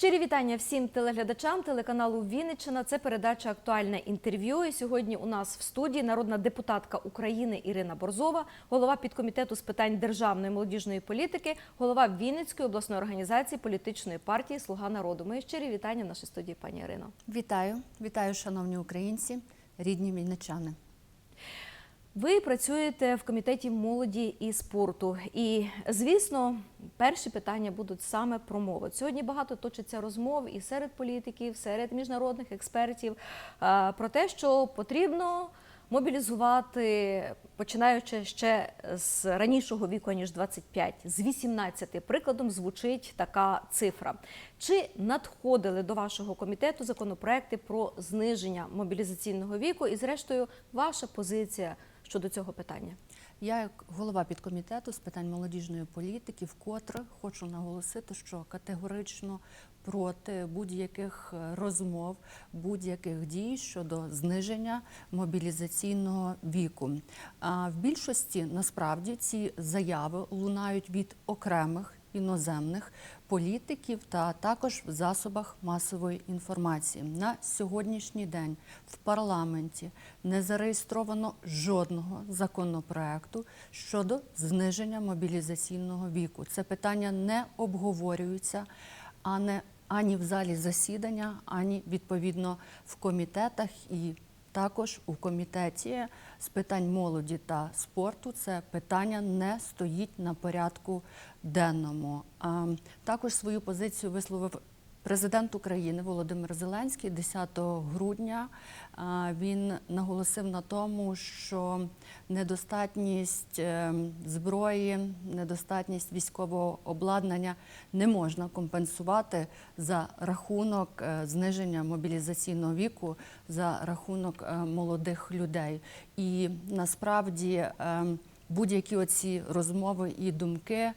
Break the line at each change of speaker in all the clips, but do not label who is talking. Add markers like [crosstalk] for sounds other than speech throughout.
Щирі вітання всім телеглядачам телеканалу Вінниччина. Це передача Актуальне інтерв'ю. І сьогодні у нас в студії народна депутатка України Ірина Борзова, голова підкомітету з питань державної молодіжної політики, голова Вінницької обласної організації політичної партії Слуга народу. Мої щирі вітання в нашій студії, пані Ірино.
Вітаю, вітаю, шановні українці, рідні вінничани.
Ви працюєте в комітеті молоді і спорту. І, звісно, перші питання будуть саме про молодь. Сьогодні багато точиться розмов і серед політиків, серед міжнародних експертів е, про те, що потрібно мобілізувати, починаючи ще з ранішого віку, ніж 25, з 18. Прикладом звучить така цифра. Чи надходили до вашого комітету законопроекти про зниження мобілізаційного віку? І, зрештою, ваша позиція щодо цього питання?
Я, як голова підкомітету з питань молодіжної політики, вкотре хочу наголосити, що категорично проти будь-яких е, розмов, будь-яких дій щодо зниження мобілізаційного віку. А в більшості насправді ці заяви лунають від окремих іноземних політиків та також в засобах масової інформації. На сьогоднішній день в парламенті не зареєстровано жодного законопроекту щодо зниження мобілізаційного віку. Це питання не обговорюється, а не ані в залі засідання, ані відповідно в комітетах і також у комітеті з питань молоді та спорту це питання не стоїть на порядку денному. А, Також свою позицію висловив президент України Володимир Зеленський 10 грудня. Він наголосив на тому, що недостатність е, зброї, недостатність військового обладнання не можна компенсувати за рахунок е, зниження мобілізаційного віку, за рахунок е, молодих людей. І насправді будь-які оці розмови і думки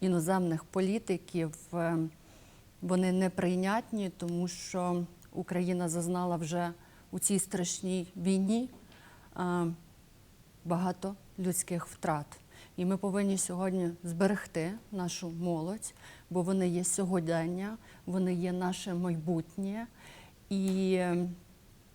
іноземних політиків вони неприйнятні, тому що Україна зазнала вже у цій страшній війні багато людських втрат. І ми повинні сьогодні зберегти нашу молодь, бо вони є сьогодення, вони є наше майбутнє. І е,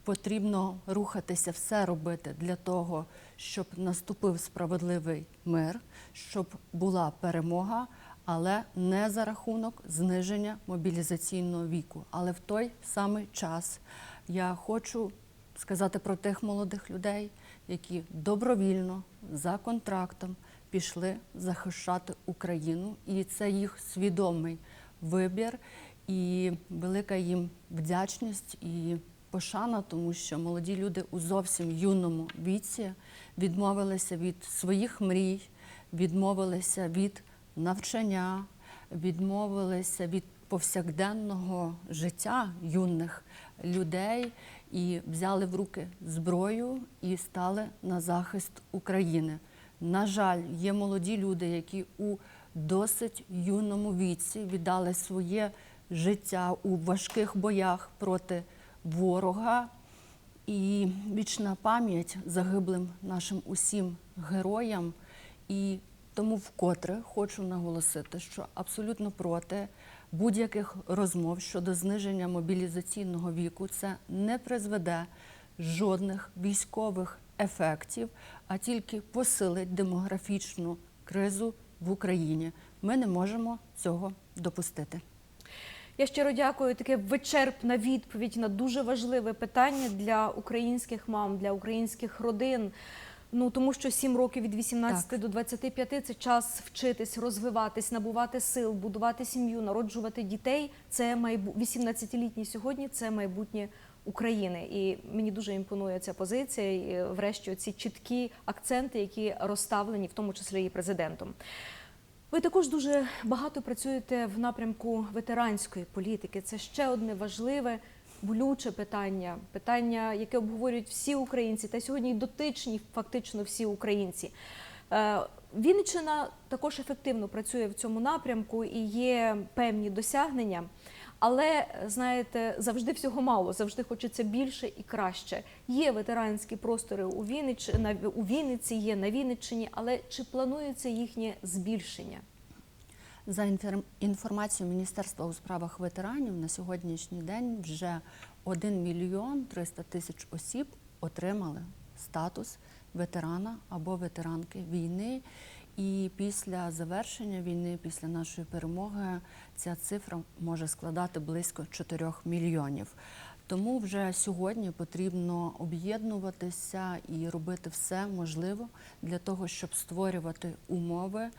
потрібно рухатися, все робити для того, щоб наступив справедливий мир, щоб була перемога, але не за рахунок зниження мобілізаційного віку. Але в той самий час я хочу сказати про тих молодих людей, які добровільно за контрактом пішли захищати Україну, і це їх свідомий вибір і велика їм вдячність і пошана, тому що молоді люди у зовсім юному віці відмовилися від своїх мрій, відмовилися від навчання, відмовилися від повсякденного життя юних людей і взяли в руки зброю і стали на захист України. На жаль, є молоді люди, які у досить юному віці віддали своє життя у важких боях проти ворога. І вічна пам'ять загиблим нашим усім героям. І тому вкотре хочу наголосити, що абсолютно проти будь-яких розмов щодо зниження мобілізаційного віку це не призведе жодних військових ефектів, а тільки посилить демографічну кризу в Україні. Ми не можемо цього допустити.
Я щиро дякую. Таке вичерпна відповідь на дуже важливе питання для українських мам, для українських родин. Ну тому що 7 років від 18
Так.
до 25 – це час вчитись, розвиватись, набувати сил, будувати сім'ю, народжувати дітей. Це майбу... 18-літні сьогодні. Це майбутнє України. І мені дуже імпонує ця позиція. І, е, врешті, ці чіткі акценти, які розставлені, в тому числі і президентом. Ви також дуже багато працюєте в напрямку ветеранської політики. Це ще одне важливе, болюче питання, питання, яке обговорюють всі українці, та сьогодні дотичні фактично всі українці. Е, Вінниччина також ефективно працює в цьому напрямку і є певні досягнення. Але знаєте, завжди всього мало, завжди хочеться більше і краще. Є ветеранські простори у Віннич... у Вінниці, є на Вінниччині, але чи планується їхнє збільшення?
За інформацією Міністерства у справах ветеранів, на сьогоднішній день вже 1 мільйон 300 тисяч осіб отримали статус ветерана або ветеранки війни. І після завершення війни, після нашої перемоги, ця цифра може складати близько 4 мільйонів. Тому вже сьогодні потрібно об'єднуватися і робити все можливе для того, щоб створювати умови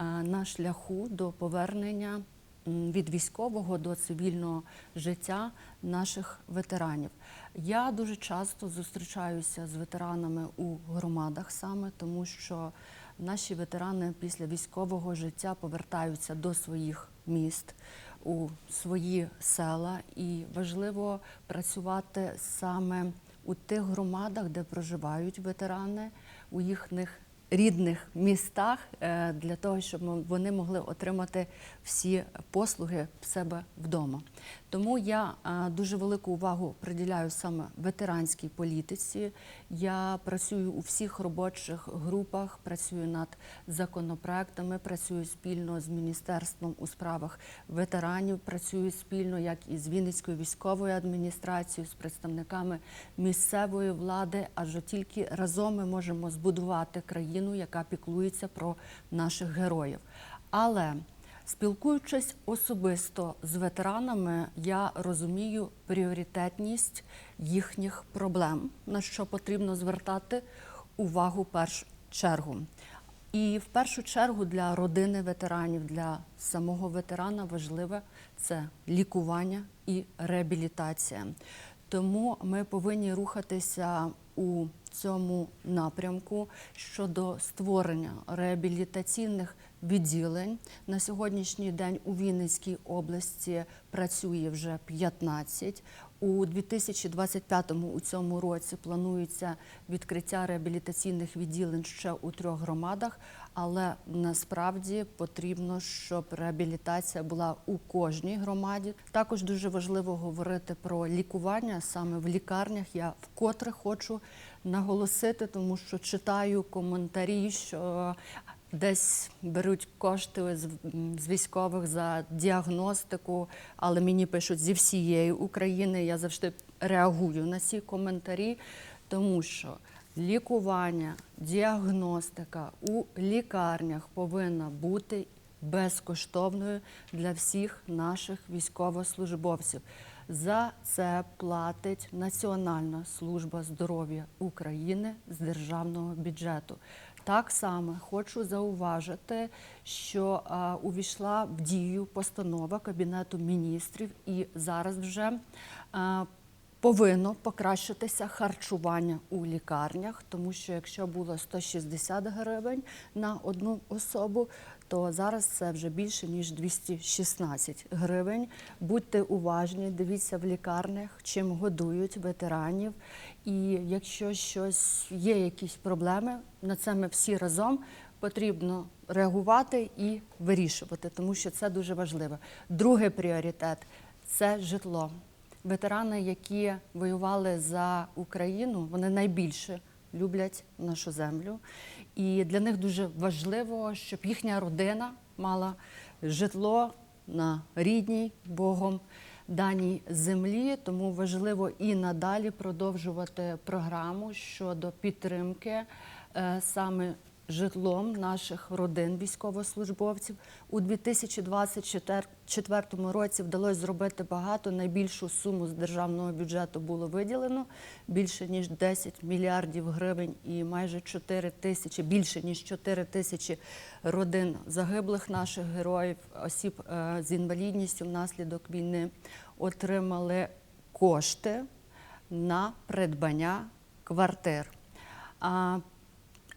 на шляху до повернення від військового до цивільного життя наших ветеранів. Я дуже часто зустрічаюся з ветеранами у громадах саме тому, що наші ветерани після військового життя повертаються до своїх міст у свої села, і важливо працювати саме у тих громадах, де проживають ветерани, у їхніх рідних містах, е, для того, щоб вони могли отримати всі послуги в себе вдома. Тому я е, дуже велику увагу приділяю саме ветеранській політиці. Я працюю у всіх робочих групах, працюю над законопроектами, працюю спільно з міністерством у справах ветеранів, працюю спільно як і з Вінницькою військовою адміністрацією, з представниками місцевої влади, адже тільки разом ми можемо збудувати країну, яка піклується про наших героїв. Але Спілкуючись особисто з ветеранами, я розумію пріоритетність їхніх проблем, на що потрібно звертати увагу першу чергу. І в першу чергу для родини ветеранів, для самого ветерана важливе це лікування і реабілітація. Тому ми повинні рухатися у цьому напрямку щодо створення реабілітаційних відділень. На сьогоднішній день у Вінницькій області працює вже 15. У 2025 у цьому році планується відкриття реабілітаційних відділень ще у трьох громадах, але насправді потрібно, щоб реабілітація була у кожній громаді. Також дуже важливо говорити про лікування саме в лікарнях. Я вкотре хочу наголосити, тому що читаю коментарі, що десь беруть кошти з, військових за діагностику, але мені пишуть зі всієї України. Я завжди реагую на ці коментарі, тому що лікування, діагностика у лікарнях повинна бути безкоштовною для всіх наших військовослужбовців. За це платить Національна служба здоров'я України з державного бюджету. Так само хочу зауважити, що а, увійшла в дію постанова Кабінету міністрів, і зараз вже а, повинно покращитися харчування у лікарнях, тому що якщо було 160 гривень на одну особу, то зараз це вже більше ніж 216 гривень. Будьте уважні, дивіться в лікарнях, чим годують ветеранів. І якщо щось є, якісь проблеми, на це ми всі разом потрібно реагувати і вирішувати, тому що це дуже важливо. Другий пріоритет це житло. Ветерани, які воювали за Україну, вони найбільше люблять нашу землю. І для них дуже важливо, щоб їхня родина мала житло на рідній Богом даній землі. Тому важливо і надалі продовжувати програму щодо підтримки е, саме житлом наших родин військовослужбовців. У 2024 році вдалося зробити багато. Найбільшу суму з державного бюджету було виділено більше ніж 10 мільярдів гривень і майже 4 тисячі, більше ніж 4 тисячі родин загиблих наших героїв, осіб е, з інвалідністю внаслідок війни отримали кошти на придбання квартир.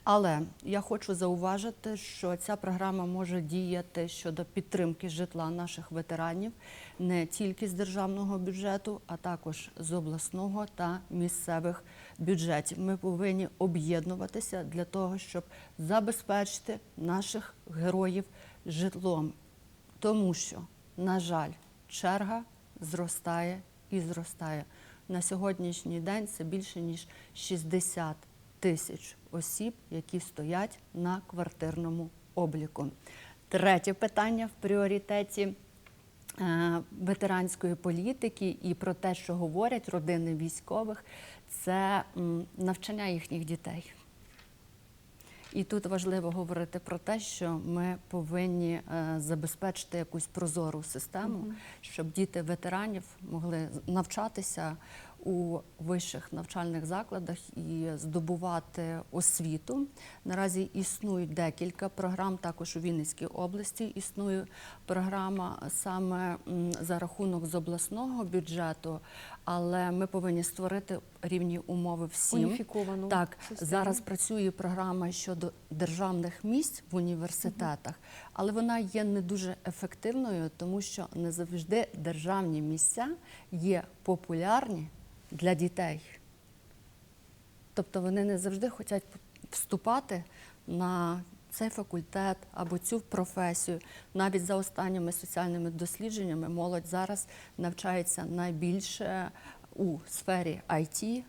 Але я хочу зауважити, що ця програма може діяти щодо підтримки житла наших ветеранів не тільки з державного бюджету, а також з обласного та місцевих бюджетів. Ми повинні об'єднуватися для того, щоб забезпечити наших героїв житлом, тому що, на жаль, черга зростає і зростає. На сьогоднішній день це більше ніж 60 тисяч осіб, які стоять на квартирному обліку. третє питання в пріоритеті е, ветеранської політики і про те, що говорять родини військових, це навчання їхніх дітей. І тут важливо говорити про те, що ми повинні е, забезпечити якусь прозору систему, щоб діти ветеранів могли навчатися у вищих навчальних закладах і здобувати освіту. Наразі існують декілька програм. Також у Вінницькій області існує програма саме за рахунок з обласного бюджету, але ми повинні створити рівні умови всім.
Уніфіковану
Так,
систему.
зараз працює програма щодо державних місць в університетах, але вона є не дуже ефективною, тому що не завжди державні місця є популярні для дітей. Тобто вони не завжди хочуть вступати на цей факультет або цю професію. Навіть за останніми соціальними дослідженнями молодь зараз навчається найбільше у сфері IT,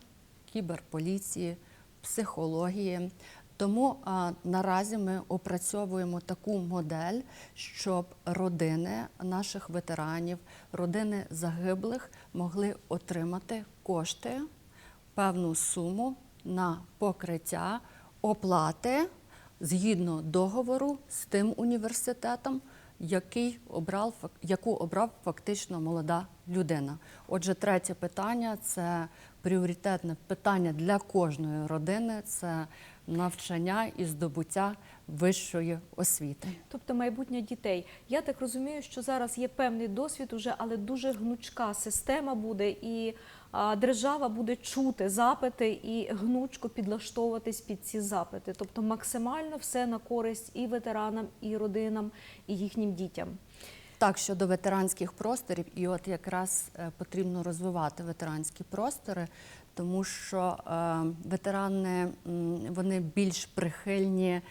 кіберполіції, психології. Тому а, наразі ми опрацьовуємо таку модель, щоб родини наших ветеранів, родини загиблих могли отримати кошти, певну суму на покриття оплати згідно договору з тим університетом, який обрав яку обрав фактично молода людина. Отже, третє питання це пріоритетне питання для кожної родини. Це навчання і здобуття вищої освіти.
Тобто майбутнє дітей. Я так розумію, що зараз є певний досвід уже, але дуже гнучка система буде, і а, держава буде чути запити і гнучко підлаштовуватись під ці запити. Тобто максимально все на користь і ветеранам, і родинам, і їхнім дітям.
Так, щодо ветеранських просторів, і от якраз е, потрібно розвивати ветеранські простори, тому що е, ветерани вони більш прихильні е,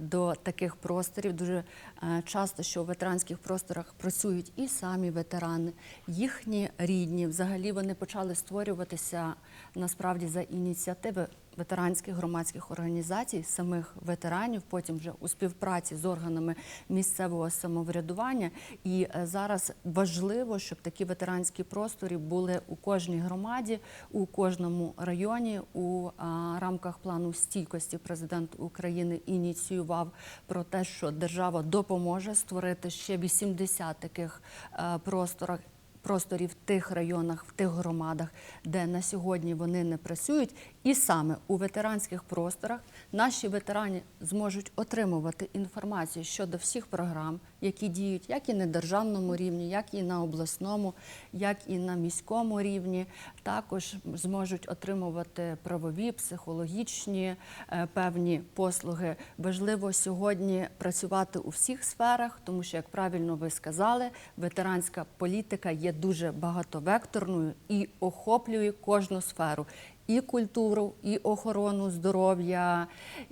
до таких просторів. Дуже е, часто, що у ветеранських просторах працюють і самі ветерани, їхні рідні. Взагалі вони почали створюватися насправді за ініціативи ветеранських громадських організацій, самих ветеранів, потім вже у співпраці з органами місцевого самоврядування. І е, зараз важливо, щоб такі ветеранські простори були у кожній громаді, у кожному районі. У рамках плану стійкості президент України ініціював про те, що держава допоможе створити ще 80 таких е, просторах просторів в тих районах, в тих громадах, де на сьогодні вони не працюють, і саме у ветеранських просторах наші ветерані зможуть отримувати інформацію щодо всіх програм, які діють як і на державному рівні, як і на обласному, як і на міському рівні. Також зможуть отримувати правові, психологічні е, певні послуги. Важливо сьогодні працювати у всіх сферах, тому що, як правильно ви сказали, ветеранська політика є дуже багатовекторною і охоплює кожну сферу. І культуру, і охорону здоров'я,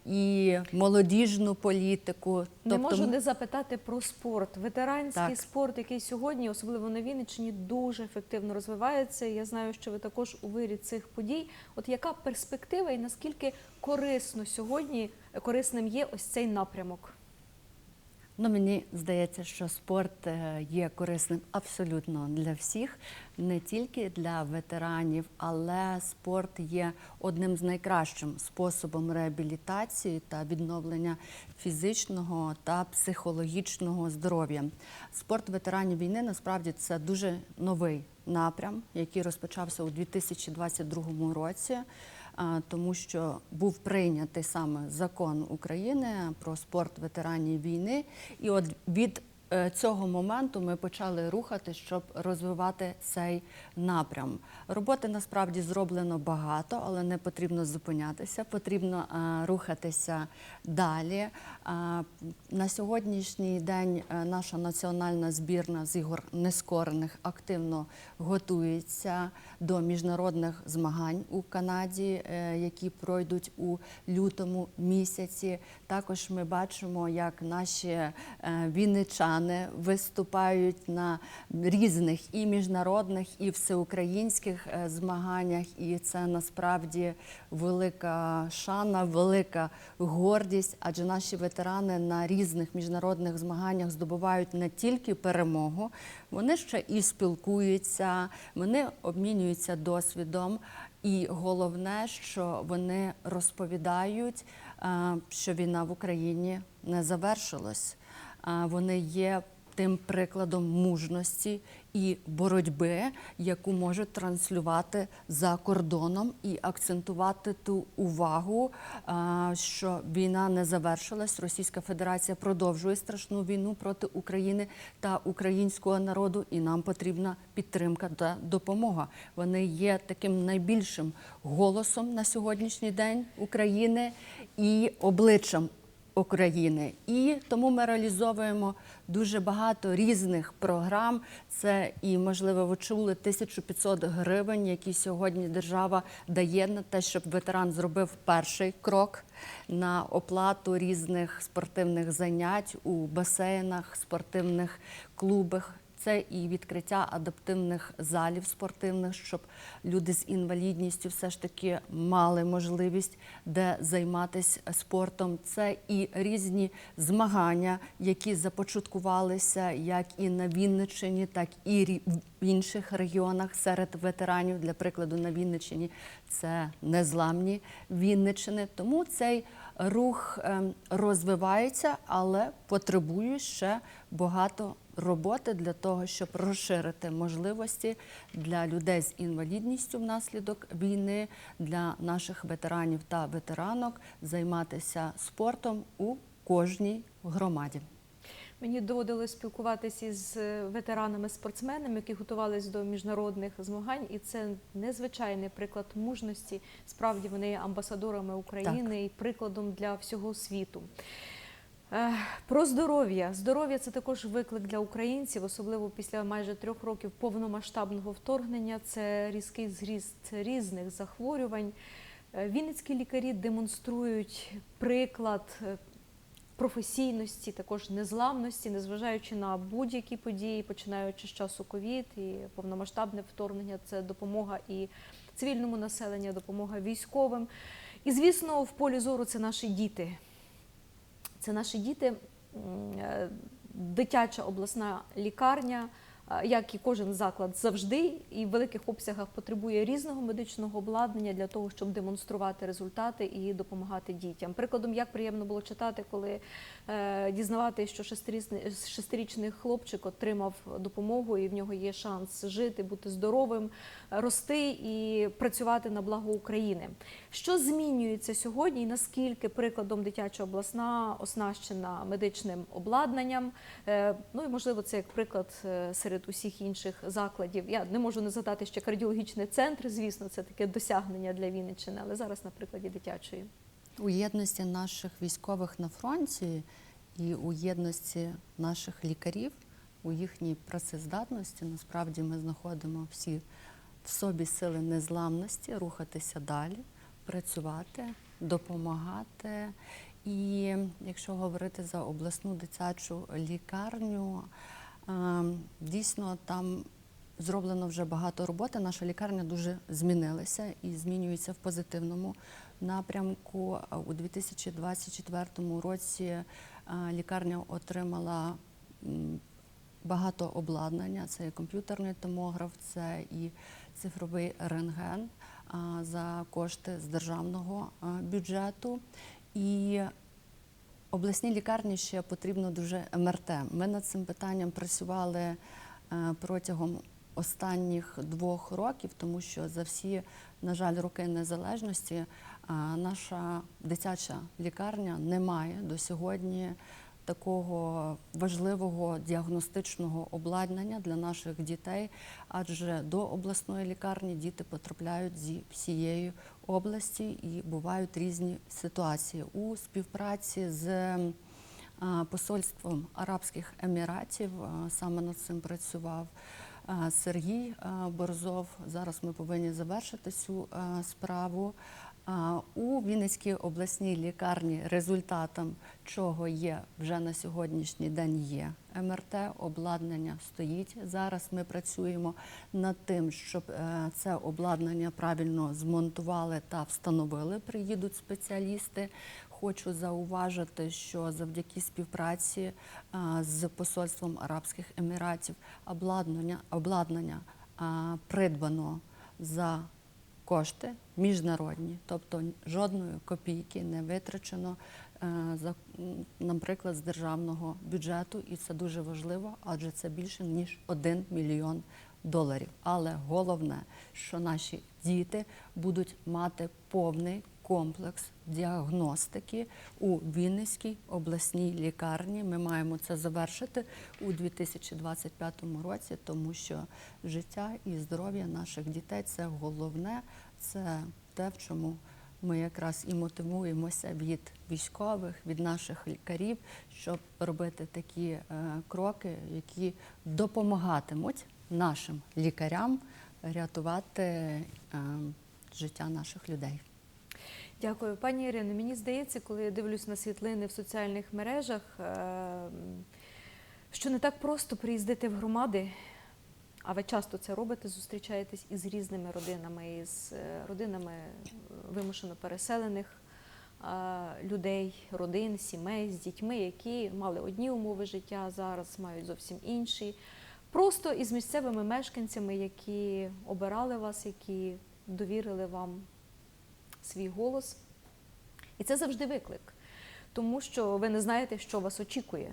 і молодіжну політику.
Не можу не запитати про спорт. Ветеранський
Так.
спорт, який сьогодні, особливо на Вінниччині, дуже ефективно розвивається. Я знаю, що ви також у вирі цих подій. От яка перспектива і наскільки корисно сьогодні корисним є ось цей напрямок?
Ну, мені здається, що спорт е, є корисним абсолютно для всіх, не тільки для ветеранів, але спорт є одним з найкращим способом реабілітації та відновлення фізичного та психологічного здоров'я. Спорт ветеранів війни насправді це дуже новий напрям, який розпочався у 2022 році тому що був прийнятий саме закон України про спорт ветеранів війни, і от від цього моменту ми почали рухати, щоб розвивати цей напрям. Роботи насправді зроблено багато, але не потрібно зупинятися, потрібно е, рухатися далі. А, На сьогоднішній день е, наша національна збірна з ігор нескорених активно готується до міжнародних змагань у Канаді, е, які пройдуть у лютому місяці. Також ми бачимо, як наші е, вінничани ветерани виступають на різних і міжнародних, і всеукраїнських е, змаганнях, і це насправді велика шана, велика гордість, адже наші ветерани на різних міжнародних змаганнях здобувають не тільки перемогу, вони ще і спілкуються, вони обмінюються досвідом. І головне, що вони розповідають, е, що війна в Україні не завершилась. Вони є тим прикладом мужності і боротьби, яку можуть транслювати за кордоном і акцентувати ту увагу, що війна не завершилась. Російська Федерація продовжує страшну війну проти України та українського народу, і нам потрібна підтримка та допомога. Вони є таким найбільшим голосом на сьогоднішній день України і обличчям України. І тому ми реалізовуємо дуже багато різних програм. Це і, можливо, ви чули 1500 гривень, які сьогодні держава дає на те, щоб ветеран зробив перший крок на оплату різних спортивних занять у басейнах, спортивних клубах. Це і відкриття адаптивних залів спортивних, щоб люди з інвалідністю все ж таки мали можливість де займатися спортом. Це і різні змагання, які започаткувалися як і на Вінниччині, так і в інших регіонах серед ветеранів. Для прикладу, на Вінниччині це незламні Вінниччини. Тому цей рух ем, розвивається, але потребує ще багато роботи для того, щоб розширити можливості для людей з інвалідністю внаслідок війни, для наших ветеранів та ветеранок займатися спортом у кожній громаді.
Мені доводилось спілкуватися із ветеранами-спортсменами, які готувалися до міжнародних змагань, і це незвичайний приклад мужності. Справді вони є амбасадорами України і прикладом для всього світу. Про здоров'я. Здоров'я це також виклик для українців, особливо після майже трьох років повномасштабного вторгнення. Це різкий зріст різних захворювань. Е, Вінницькі лікарі демонструють приклад е, професійності, також незламності, незважаючи на будь-які події, починаючи з часу ковід і повномасштабне вторгнення. Це допомога і цивільному населенню, допомога військовим. І звісно, в полі зору це наші діти. Це наші діти, е, дитяча обласна лікарня, як і кожен заклад завжди і в великих обсягах потребує різного медичного обладнання для того, щоб демонструвати результати і допомагати дітям. Прикладом, як приємно було читати, коли е, дізнавати, що шестирічний, хлопчик отримав допомогу, і в нього є шанс жити, бути здоровим, рости і працювати на благо України. Що змінюється сьогодні, і наскільки прикладом дитяча обласна оснащена медичним обладнанням? Е, Ну і можливо, це як приклад е, серед усіх інших закладів. Я не можу не згадати ще кардіологічний центр. Звісно, це таке досягнення для Вінниччини, але зараз на прикладі дитячої.
У єдності наших військових на фронті і у єдності наших лікарів, у їхній працездатності, насправді ми знаходимо всі в собі сили незламності, рухатися далі, працювати, допомагати. І якщо говорити за обласну дитячу лікарню, дійсно там зроблено вже багато роботи. Наша лікарня дуже змінилася і змінюється в позитивному напрямку. У 2024 році е, лікарня отримала багато обладнання. Це і комп'ютерний томограф, це і цифровий рентген за кошти з державного бюджету. І обласній лікарні ще потрібно дуже МРТ. Ми над цим питанням працювали е, протягом останніх двох років, тому що за всі, на жаль, роки незалежності е, наша дитяча лікарня не має до сьогодні такого важливого діагностичного обладнання для наших дітей, адже до обласної лікарні діти потрапляють зі всієї області і бувають різні ситуації у співпраці з е, посольством Арабських Еміратів. е, Саме над цим працював е, Сергій Борзов. Зараз ми повинні завершити цю справу. У Вінницькій обласній лікарні результатом чого є вже на сьогоднішній день є МРТ, обладнання стоїть. Зараз ми працюємо над тим, щоб е, це обладнання правильно змонтували та встановили. Приїдуть спеціалісти. Хочу зауважити, що завдяки співпраці з посольством Арабських Еміратів обладнання, обладнання придбано за кошти міжнародні, тобто жодної копійки не витрачено, е, за, наприклад, з державного бюджету, і це дуже важливо, адже це більше ніж 1 мільйон доларів. Але головне, що наші діти будуть мати повний комплекс діагностики у Вінницькій обласній лікарні. Ми маємо це завершити у 2025 році, тому що життя і здоров'я наших дітей це головне, це те, в чому ми якраз і мотивуємося від військових, від наших лікарів, щоб робити такі е, кроки, які допомагатимуть нашим лікарям рятувати е, життя наших людей.
Дякую, пані Ірино. Мені здається, коли я дивлюсь на світлини в соціальних мережах, е, що не так просто приїздити в громади, а ви часто це робите, зустрічаєтесь із різними родинами, із е, родинами е, вимушено переселених людей, родин, сімей з дітьми, які мали одні умови життя, зараз мають зовсім інші. Просто із місцевими мешканцями, які обирали вас, які довірили вам свій голос. І це завжди виклик, тому що ви не знаєте, що вас очікує.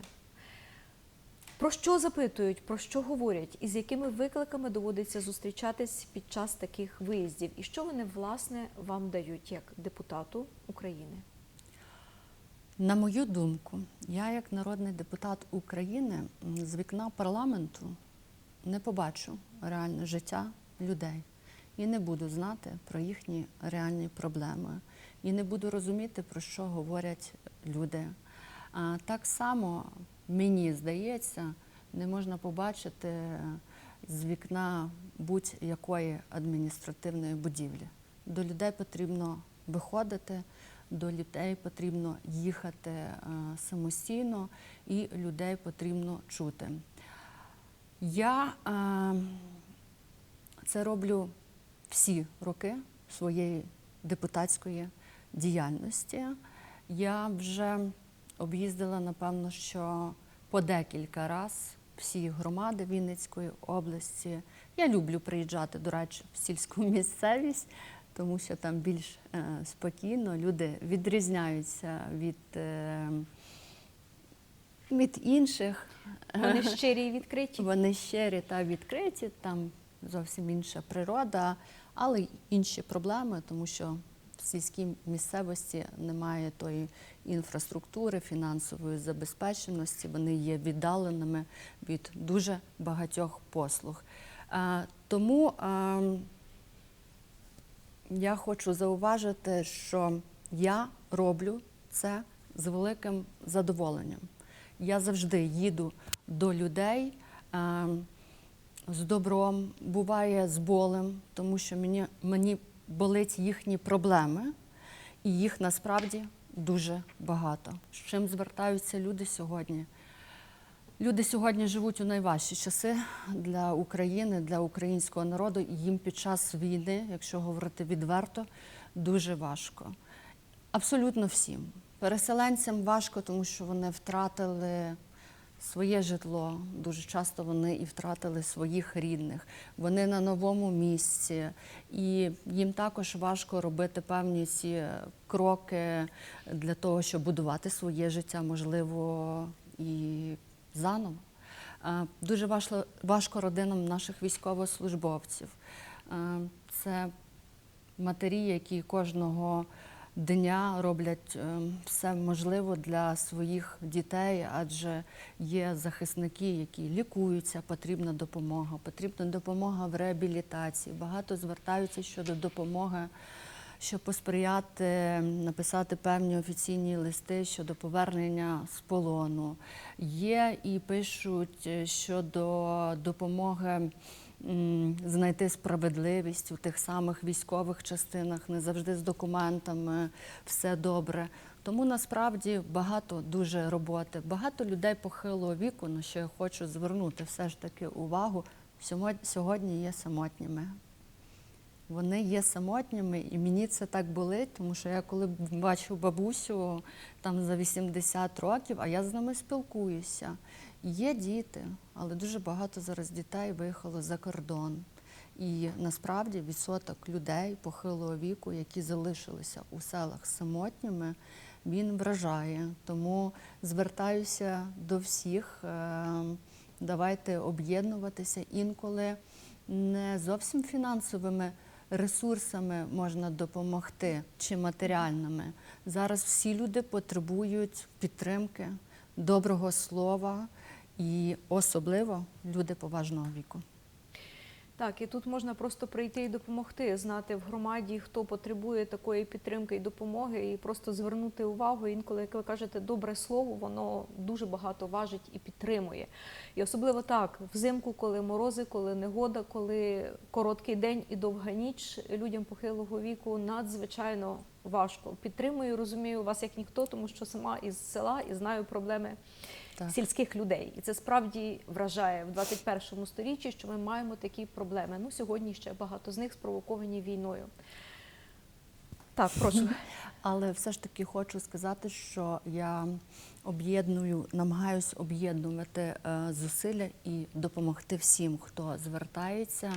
Про що запитують, про що говорять, і з якими викликами доводиться зустрічатись під час таких виїздів, і що вони власне вам дають як депутату України?
На мою думку, я як народний депутат України з вікна парламенту не побачу реальне життя людей і не буду знати про їхні реальні проблеми, і не буду розуміти, про що говорять люди. А так само мені здається, не можна побачити з вікна будь-якої адміністративної будівлі. До людей потрібно виходити, до людей потрібно їхати е, самостійно, і людей потрібно чути. Я е, це роблю всі роки своєї депутатської діяльності. Я вже об'їздила, напевно, що по декілька разів всі громади Вінницької області. Я люблю приїжджати, до речі, в сільську [laughs] місцевість, тому що там більш е, спокійно, люди відрізняються від, е, від інших.
Вони [laughs] щирі і відкриті.
Вони щирі та відкриті, там зовсім інша природа, але й інші проблеми, тому що в сільській місцевості немає тої інфраструктури, фінансової забезпеченості, вони є віддаленими від дуже багатьох послуг. Е, Тому е, я хочу зауважити, що я роблю це з великим задоволенням. Я завжди їду до людей е, з добром, буває з болем, тому що мені, мені болить їхні проблеми, і їх насправді дуже багато. З чим звертаються люди сьогодні? Люди сьогодні живуть у найважчі часи для України, для українського народу, і їм під час війни, якщо говорити відверто, дуже важко. Абсолютно всім. Переселенцям важко, тому що вони втратили своє житло. Дуже часто вони і втратили своїх рідних. Вони на новому місці, і їм також важко робити певні ці кроки для того, щоб будувати своє життя, можливо, і заново. Дуже важко, важко родинам наших військовослужбовців. Це матері, які кожного дня роблять е, все можливе для своїх дітей, адже є захисники, які лікуються, потрібна допомога, потрібна допомога в реабілітації. Багато звертаються щодо допомоги. Щоб посприяти написати певні офіційні листи щодо повернення з полону. Є і пишуть е, щодо допомоги знайти справедливість у тих самих військових частинах, не завжди з документами все добре. Тому насправді багато дуже роботи, багато людей похилого віку, на що я хочу звернути все ж таки увагу, сьогодні, є самотніми. Вони є самотніми, і мені це так болить, тому що я коли бачу бабусю там за 80 років, а я з ними спілкуюся. Є діти, але дуже багато зараз дітей виїхало за кордон. І насправді відсоток людей похилого віку, які залишилися у селах самотніми, він вражає. Тому звертаюся до всіх. е, Давайте об'єднуватися інколи не зовсім фінансовими ресурсами можна допомогти чи матеріальними. Зараз всі люди потребують підтримки, доброго слова і особливо люди поважного віку.
Так, і тут можна просто прийти і допомогти, знати в громаді, хто потребує такої підтримки і допомоги, і просто звернути увагу. Інколи, як ви кажете, добре слово, воно дуже багато важить і підтримує. І особливо так, взимку, коли морози, коли негода, коли короткий день і довга ніч, людям похилого віку надзвичайно важко. Підтримую, розумію вас як ніхто, тому що сама із села і знаю проблеми
Так.
сільських людей. І це справді вражає в 21 сторіччі, що ми маємо такі проблеми. Ну, сьогодні ще багато з них спровоковані війною. Так, прошу. [laughs]
Але все ж таки хочу сказати, що я об'єдную, намагаюсь об'єднувати е, зусилля і допомогти всім, хто звертається.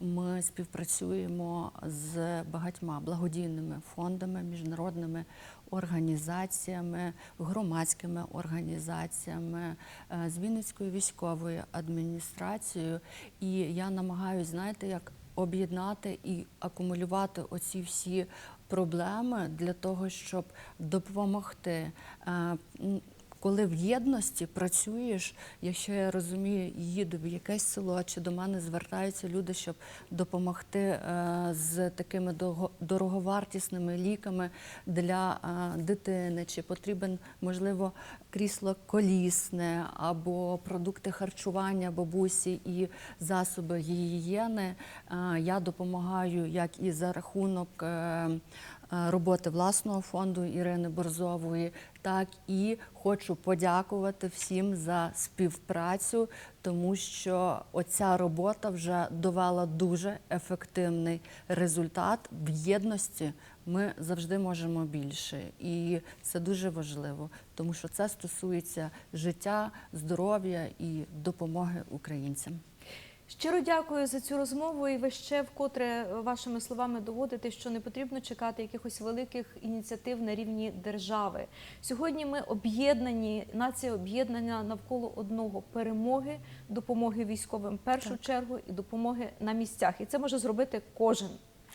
Ми співпрацюємо з багатьма благодійними фондами, міжнародними організаціями, громадськими організаціями, е, з Вінницькою військовою адміністрацією. І я намагаюся, знаєте, як об'єднати і акумулювати оці всі проблеми для того, щоб допомогти. Коли в єдності працюєш, якщо я розумію, їду в якесь село, чи до мене звертаються люди, щоб допомогти е, з такими дорого- дороговартісними ліками для е, дитини, чи потрібен, можливо, крісло колісне або продукти харчування бабусі і засоби гігієни, е, я допомагаю як і за рахунок. Е, Роботи власного фонду Ірини Борзової, так і хочу подякувати всім за співпрацю, тому що оця робота вже довела дуже ефективний результат. В єдності ми завжди можемо більше, і це дуже важливо, тому що це стосується життя, здоров'я і допомоги українцям.
Щиро дякую за цю розмову. І ви ще вкотре вашими словами доводите, що не потрібно чекати якихось великих ініціатив на рівні держави. Сьогодні ми об'єднані, нація об'єднана навколо одного перемоги, допомоги військовим в першу
Так.
чергу і допомоги на місцях. І це може зробити кожен,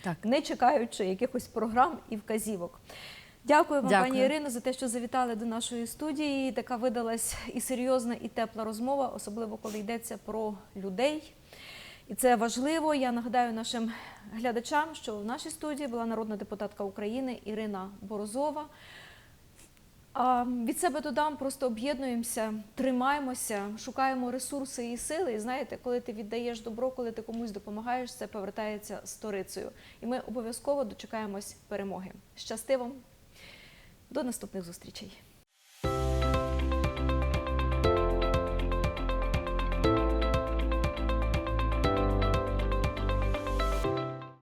Так.
не чекаючи якихось програм і вказівок. Дякую вам,
Дякую.
пані Ірино, за те, що завітали до нашої студії. Така видалась і серйозна, і тепла розмова, особливо коли йдеться про людей. І це важливо. Я нагадаю нашим глядачам, що в нашій студії була народна депутатка України Ірина Борозова. А від себе додам, просто об'єднуємося, тримаємося, шукаємо ресурси і сили. І знаєте, коли ти віддаєш добро, коли ти комусь допомагаєш, це повертається сторицею. І ми обов'язково дочекаємось перемоги. Щасти вам! До наступних зустрічей!